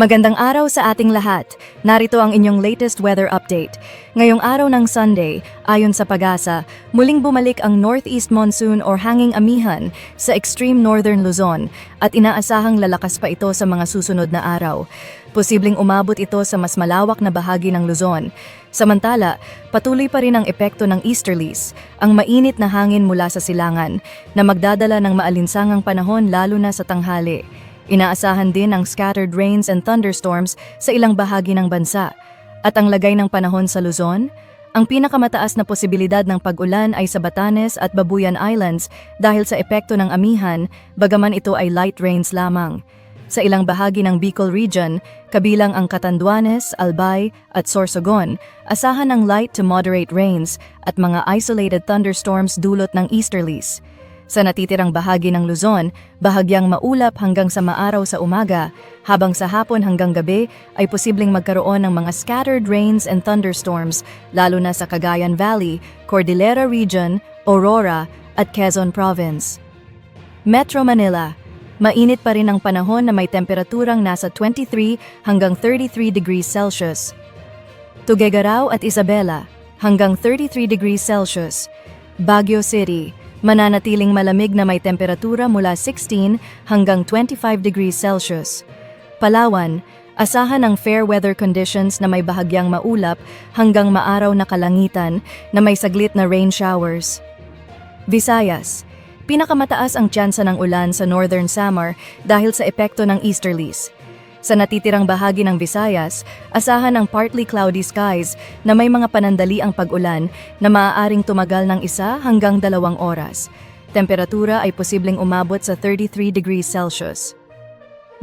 Magandang araw sa ating lahat. Narito ang inyong latest weather update. Ngayong araw ng Sunday, ayon sa pag-asa, muling bumalik ang northeast monsoon or hanging amihan sa extreme northern Luzon at inaasahang lalakas pa ito sa mga susunod na araw. Posibleng umabot ito sa mas malawak na bahagi ng Luzon. Samantala, patuloy pa rin ang epekto ng easterlies, ang mainit na hangin mula sa silangan, na magdadala ng maalinsangang panahon lalo na sa tanghali. Inaasahan din ang scattered rains and thunderstorms sa ilang bahagi ng bansa. At ang lagay ng panahon sa Luzon? Ang pinakamataas na posibilidad ng pag-ulan ay sa Batanes at Babuyan Islands dahil sa epekto ng amihan, bagaman ito ay light rains lamang. Sa ilang bahagi ng Bicol Region, kabilang ang Catanduanes, Albay at Sorsogon, asahan ng light to moderate rains at mga isolated thunderstorms dulot ng easterlies. Sa natitirang bahagi ng Luzon, bahagyang maulap hanggang sa maaraw sa umaga, habang sa hapon hanggang gabi ay posibleng magkaroon ng mga scattered rains and thunderstorms lalo na sa Cagayan Valley, Cordillera Region, Aurora at Quezon Province. Metro Manila, mainit pa rin ang panahon na may temperaturang nasa 23 hanggang 33 degrees Celsius. Tuguegarao at Isabela, hanggang 33 degrees Celsius. Baguio City, mananatiling malamig na may temperatura mula 16 hanggang 25 degrees Celsius. Palawan, asahan ang fair weather conditions na may bahagyang maulap hanggang maaraw na kalangitan na may saglit na rain showers. Visayas, pinakamataas ang tsansa ng ulan sa Northern Samar dahil sa epekto ng easterlies. Sa natitirang bahagi ng Visayas, asahan ang partly cloudy skies na may mga panandali ang pag-ulan na maaaring tumagal ng isa hanggang dalawang oras. Temperatura ay posibleng umabot sa 33 degrees Celsius.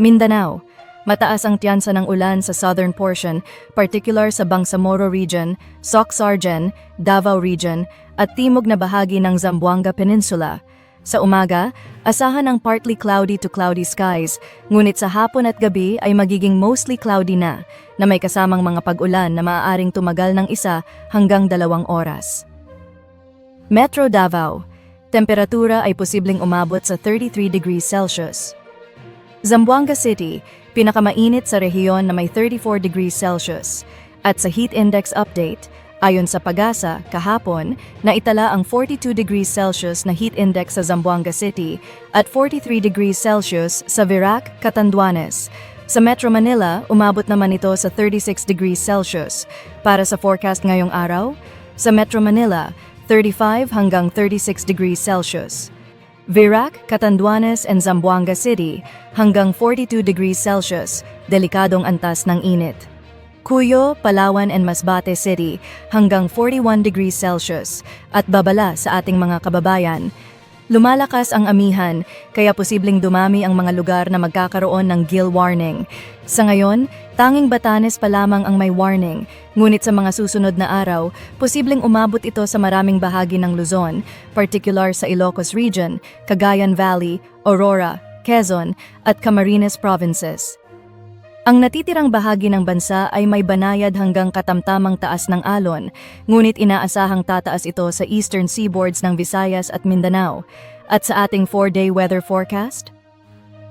Mindanao, mataas ang tiyansa ng ulan sa southern portion, particular sa Bangsamoro Region, Soc-Sargen, Davao Region, at timog na bahagi ng Zamboanga Peninsula. Sa umaga, asahan ang partly cloudy to cloudy skies, ngunit sa hapon at gabi ay magiging mostly cloudy na, na may kasamang mga pag-ulan na maaaring tumagal ng isa hanggang dalawang oras. Metro Davao, temperatura ay posibleng umabot sa 33 degrees Celsius. Zamboanga City, pinakamainit sa rehiyon na may 34 degrees Celsius. At sa heat index update, ayon sa Pagasa, kahapon, naitala ang 42 degrees Celsius na heat index sa Zamboanga City at 43 degrees Celsius sa Virac, Catanduanes. Sa Metro Manila, umabot naman ito sa 36 degrees Celsius. Para sa forecast ngayong araw, sa Metro Manila, 35 hanggang 36 degrees Celsius. Virac, Catanduanes and Zamboanga City hanggang 42 degrees Celsius, delikadong antas ng init. Cuyo, Palawan and Masbate City hanggang 41 degrees Celsius at babala sa ating mga kababayan. Lumalakas ang amihan, kaya posibleng dumami ang mga lugar na magkakaroon ng gill warning. Sa ngayon, tanging Batanes pa lamang ang may warning, ngunit sa mga susunod na araw, posibleng umabot ito sa maraming bahagi ng Luzon, particular sa Ilocos Region, Cagayan Valley, Aurora, Quezon, at Camarines Provinces. Ang natitirang bahagi ng bansa ay may banayad hanggang katamtamang taas ng alon, ngunit inaasahang tataas ito sa eastern seaboards ng Visayas at Mindanao. At sa ating 4-day weather forecast?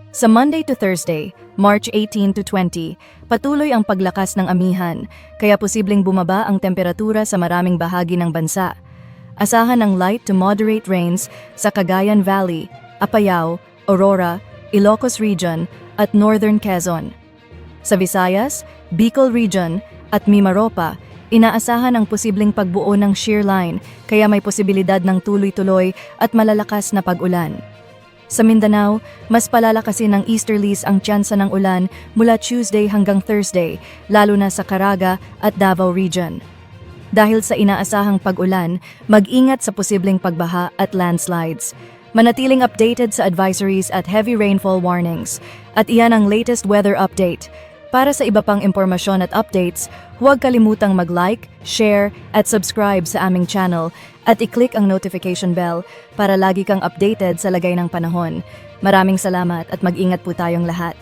Sa Monday to Thursday, March 18 to 20, patuloy ang paglakas ng amihan, kaya posibleng bumaba ang temperatura sa maraming bahagi ng bansa. Asahan ang light to moderate rains sa Cagayan Valley, Apayao, Aurora, Ilocos Region at Northern Quezon. Sa Visayas, Bicol Region at Mimaropa, inaasahan ang posibleng pagbuo ng shear line kaya may posibilidad ng tuloy-tuloy at malalakas na pag-ulan. Sa Mindanao, mas palalakasin ng easterlies ang tsansa ng ulan mula Tuesday hanggang Thursday, lalo na sa Caraga at Davao Region. Dahil sa inaasahang pag-ulan, mag-ingat sa posibleng pagbaha at landslides. Manatiling updated sa advisories at heavy rainfall warnings. At iyan ang latest weather update. Para sa iba pang impormasyon at updates, huwag kalimutang mag-like, share, at subscribe sa aming channel at i-click ang notification bell para lagi kang updated sa lagay ng panahon. Maraming salamat at mag-ingat po tayong lahat.